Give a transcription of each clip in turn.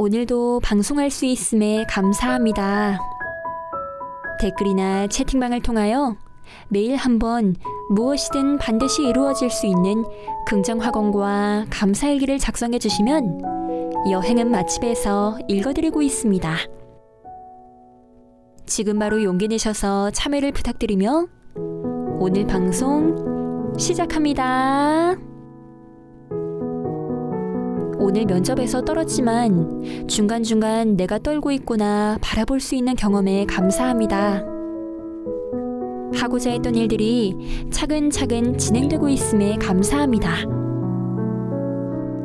오늘도 방송할 수 있음에 감사합니다. 댓글이나 채팅방을 통하여 매일 한번 무엇이든 반드시 이루어질 수 있는 긍정 화건과 감사일기를 작성해 주시면 여행은 맛집에서 읽어드리고 있습니다. 지금 바로 용기 내셔서 참여를 부탁드리며 오늘 방송 시작합니다. 오늘 면접에서 떨었지만 중간중간 내가 떨고 있구나 바라볼 수 있는 경험에 감사합니다. 하고자 했던 일들이 차근차근 진행되고 있음에 감사합니다.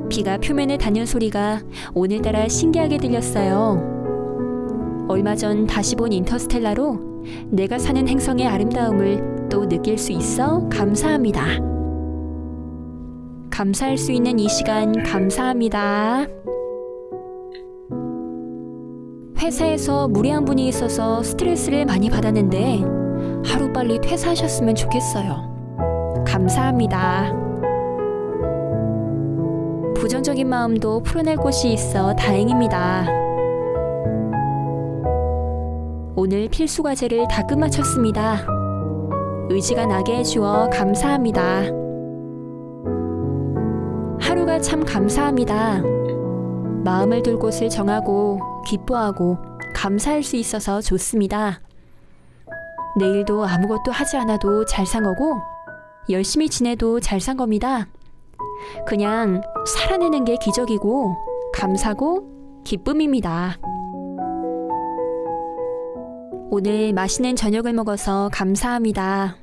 비가 표면에 닿는 소리가 오늘따라 신기하게 들렸어요. 얼마 전 다시 본 인터스텔라로 내가 사는 행성의 아름다움을 또 느낄 수 있어 감사합니다. 감사할 수 있는 이 시간 감사합니다. 회사에서 무리한 분이 있어서 스트레스를 많이 받았는데 하루빨리 퇴사하셨으면 좋겠어요. 감사합니다. 부정적인 마음도 풀어낼 곳이 있어 다행입니다. 오늘 필수 과제를 다 끝마쳤습니다. 의지가 나게 해주어 감사합니다. 하루가 참 감사합니다. 마음을 둘 곳을 정하고 기뻐하고 감사할 수 있어서 좋습니다. 내일도 아무것도 하지 않아도 잘 산 거고 열심히 지내도 잘 산 겁니다. 그냥 살아내는 게 기적이고 감사고 기쁨입니다. 오늘 맛있는 저녁을 먹어서 감사합니다.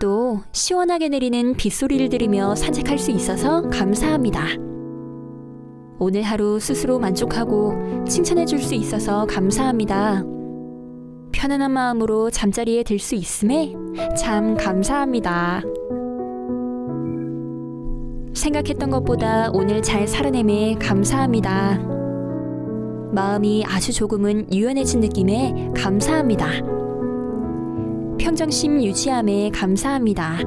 또 시원하게 내리는 빗소리를 들으며 산책할 수 있어서 감사합니다. 오늘 하루 스스로 만족하고 칭찬해 줄 수 있어서 감사합니다. 편안한 마음으로 잠자리에 들 수 있음에 참 감사합니다. 생각했던 것보다 오늘 잘 살아내매 감사합니다. 마음이 아주 조금은 유연해진 느낌에 감사합니다. 평정심 유지함에 감사합니다.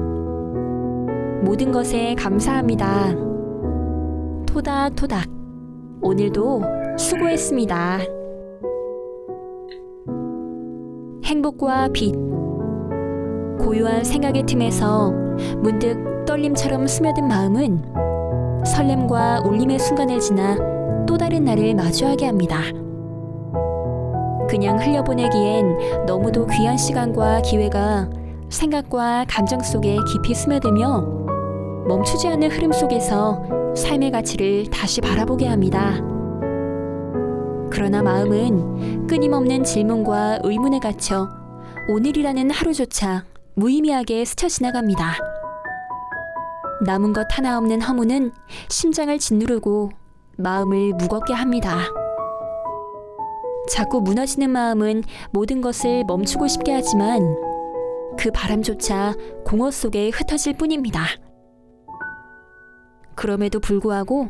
모든 것에 감사합니다. 토닥토닥. 오늘도 수고했습니다. 행복과 빛. 고요한 생각의 틈에서 문득 떨림처럼 스며든 마음은 설렘과 울림의 순간을 지나 또 다른 날을 마주하게 합니다. 그냥 흘려보내기엔 너무도 귀한 시간과 기회가 생각과 감정 속에 깊이 스며들며 멈추지 않는 흐름 속에서 삶의 가치를 다시 바라보게 합니다. 그러나 마음은 끊임없는 질문과 의문에 갇혀 오늘이라는 하루조차 무의미하게 스쳐 지나갑니다. 남은 것 하나 없는 허무는 심장을 짓누르고 마음을 무겁게 합니다. 자꾸 무너지는 마음은 모든 것을 멈추고 싶게 하지만 그 바람조차 공허 속에 흩어질 뿐입니다. 그럼에도 불구하고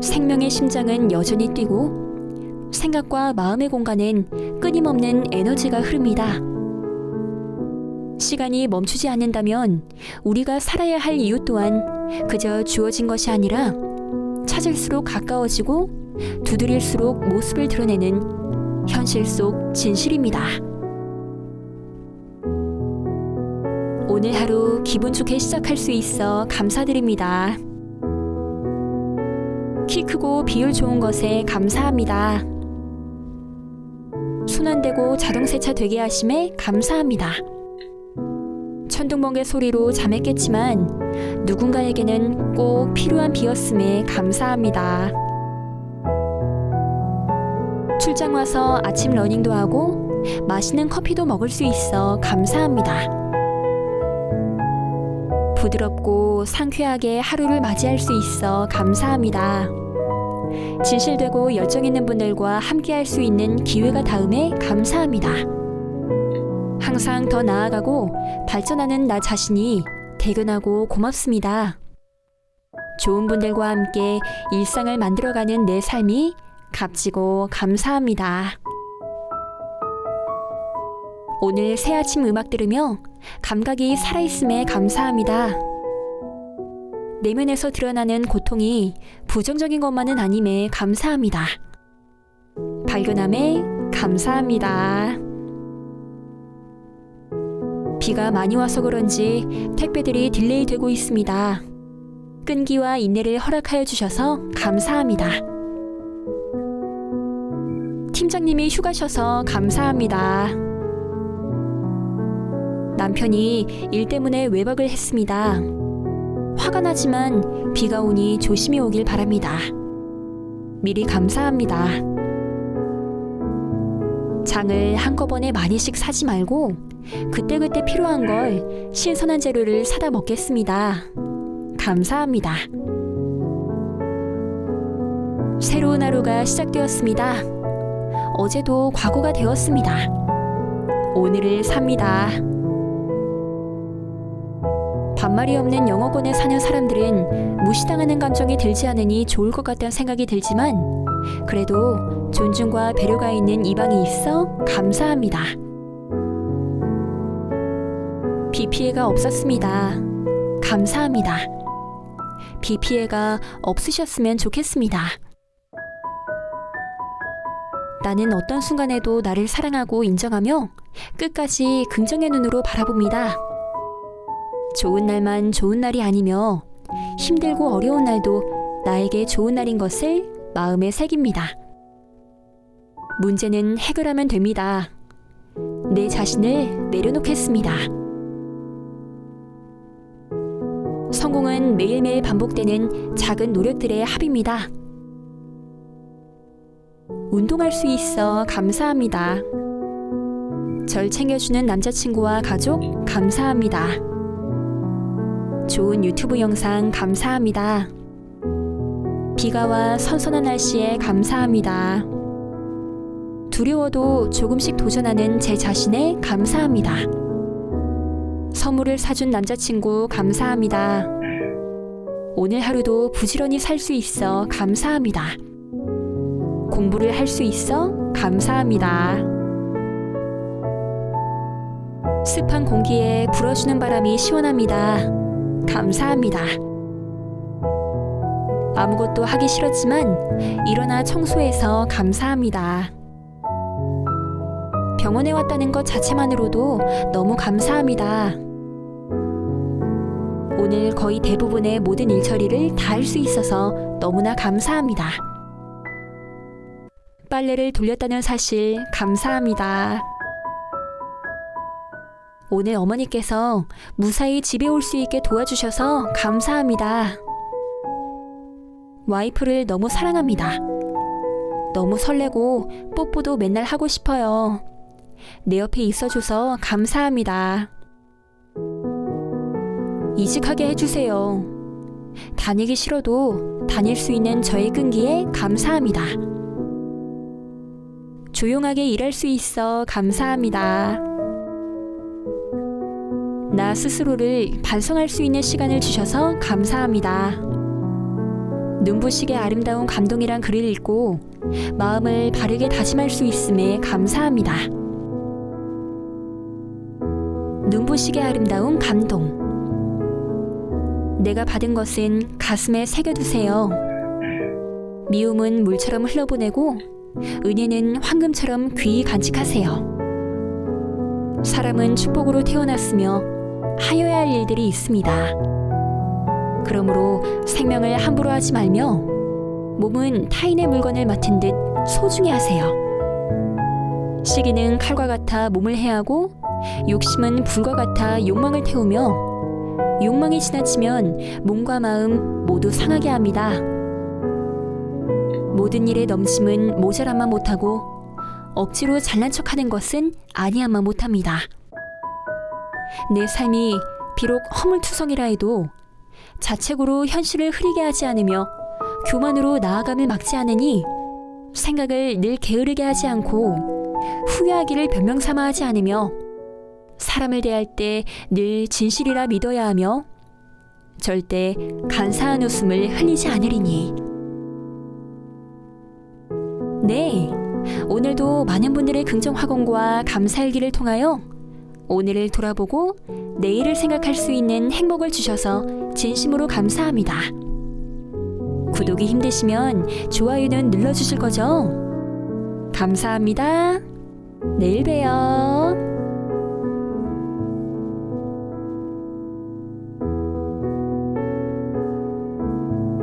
생명의 심장은 여전히 뛰고 생각과 마음의 공간엔 끊임없는 에너지가 흐릅니다. 시간이 멈추지 않는다면 우리가 살아야 할 이유 또한 그저 주어진 것이 아니라 찾을수록 가까워지고 두드릴수록 모습을 드러내는 현실 속 진실입니다. 오늘 하루 기분 좋게 시작할 수 있어 감사드립니다. 키 크고 비율 좋은 것에 감사합니다. 손안 대고 자동 세차 되게 하심에 감사합니다. 천둥번개 소리로 잠에 깼지만 누군가에게는 꼭 필요한 비였음에 감사합니다. 출장 와서 아침 러닝도 하고 맛있는 커피도 먹을 수 있어 감사합니다. 부드럽고 상쾌하게 하루를 맞이할 수 있어 감사합니다. 진실되고 열정 있는 분들과 함께 할 수 있는 기회가 닿음에 감사합니다. 항상 더 나아가고 발전하는 나 자신이 대견하고 고맙습니다. 좋은 분들과 함께 일상을 만들어가는 내 삶이 값지고 감사합니다. 오늘 새 아침 음악 들으며 감각이 살아있음에 감사합니다. 내면에서 드러나는 고통이 부정적인 것만은 아님에 감사합니다. 발견함에 감사합니다. 비가 많이 와서 그런지 택배들이 딜레이 되고 있습니다. 끈기와 인내를 허락하여 주셔서 감사합니다. 팀장님이 휴가셔서 감사합니다. 남편이 일 때문에 외박을 했습니다. 화가 나지만 비가 오니 조심히 오길 바랍니다. 미리 감사합니다. 장을 한꺼번에 많이씩 사지 말고 그때그때 필요한 걸 신선한 재료를 사다 먹겠습니다. 감사합니다. 새로운 하루가 시작되었습니다. 어제도 과거가 되었습니다. 오늘을 삽니다. 반말이 없는 영어권에 사는 사람들은 무시당하는 감정이 들지 않으니 좋을 것 같다는 생각이 들지만 그래도 존중과 배려가 있는 이방이 있어 감사합니다. 비 피해가 없었습니다. 감사합니다. 비 피해가 없으셨으면 좋겠습니다. 나는 어떤 순간에도 나를 사랑하고 인정하며 끝까지 긍정의 눈으로 바라봅니다. 좋은 날만 좋은 날이 아니며 힘들고 어려운 날도 나에게 좋은 날인 것을 마음에 새깁니다. 문제는 해결하면 됩니다. 내 자신을 내려놓겠습니다. 성공은 매일매일 반복되는 작은 노력들의 합입니다. 운동할 수 있어 감사합니다. 절 챙겨주는 남자친구와 가족 감사합니다. 좋은 유튜브 영상 감사합니다. 비가 와 선선한 날씨에 감사합니다. 두려워도 조금씩 도전하는 제 자신에 감사합니다. 선물을 사준 남자친구 감사합니다. 오늘 하루도 부지런히 살 수 있어 감사합니다. 공부를 할 수 있어 감사합니다. 습한 공기에 불어주는 바람이 시원합니다. 감사합니다. 아무것도 하기 싫었지만 일어나 청소해서 감사합니다. 병원에 왔다는 것 자체만으로도 너무 감사합니다. 오늘 거의 대부분의 모든 일처리를 다 할 수 있어서 너무나 감사합니다. 빨래를 돌렸다는 사실 감사합니다. 오늘 어머니께서 무사히 집에 올 수 있게 도와주셔서 감사합니다. 와이프를 너무 사랑합니다. 너무 설레고 뽀뽀도 맨날 하고 싶어요. 내 옆에 있어줘서 감사합니다. 이직하게 해주세요. 다니기 싫어도 다닐 수 있는 저의 끈기에 감사합니다. 조용하게 일할 수 있어 감사합니다. 나 스스로를 반성할 수 있는 시간을 주셔서 감사합니다. 눈부시게 아름다운 감동이란 글을 읽고 마음을 바르게 다짐할 수 있음에 감사합니다. 눈부시게 아름다운 감동. 내가 받은 것은 가슴에 새겨두세요. 미움은 물처럼 흘러보내고 은혜는 황금처럼 귀히 간직하세요. 사람은 축복으로 태어났으며 하여야 할 일들이 있습니다. 그러므로 생명을 함부로 하지 말며 몸은 타인의 물건을 맡은 듯 소중히 하세요. 시기는 칼과 같아 몸을 해하고 욕심은 불과 같아 욕망을 태우며 욕망이 지나치면 몸과 마음 모두 상하게 합니다. 모든 일에 넘침은 모자람만 못하고 억지로 잘난 척하는 것은 아니야만 못합니다. 내 삶이 비록 허물투성이라 해도 자책으로 현실을 흐리게 하지 않으며 교만으로 나아감을 막지 않으니 생각을 늘 게으르게 하지 않고 후회하기를 변명 삼아 하지 않으며 사람을 대할 때 늘 진실이라 믿어야 하며 절대 간사한 웃음을 흘리지 않으리니. 네, 오늘도 많은 분들의 긍정 학원과 감사일기를 통하여 오늘을 돌아보고 내일을 생각할 수 있는 행복을 주셔서 진심으로 감사합니다. 구독이 힘드시면 좋아요는 눌러주실 거죠? 감사합니다. 내일 봬요.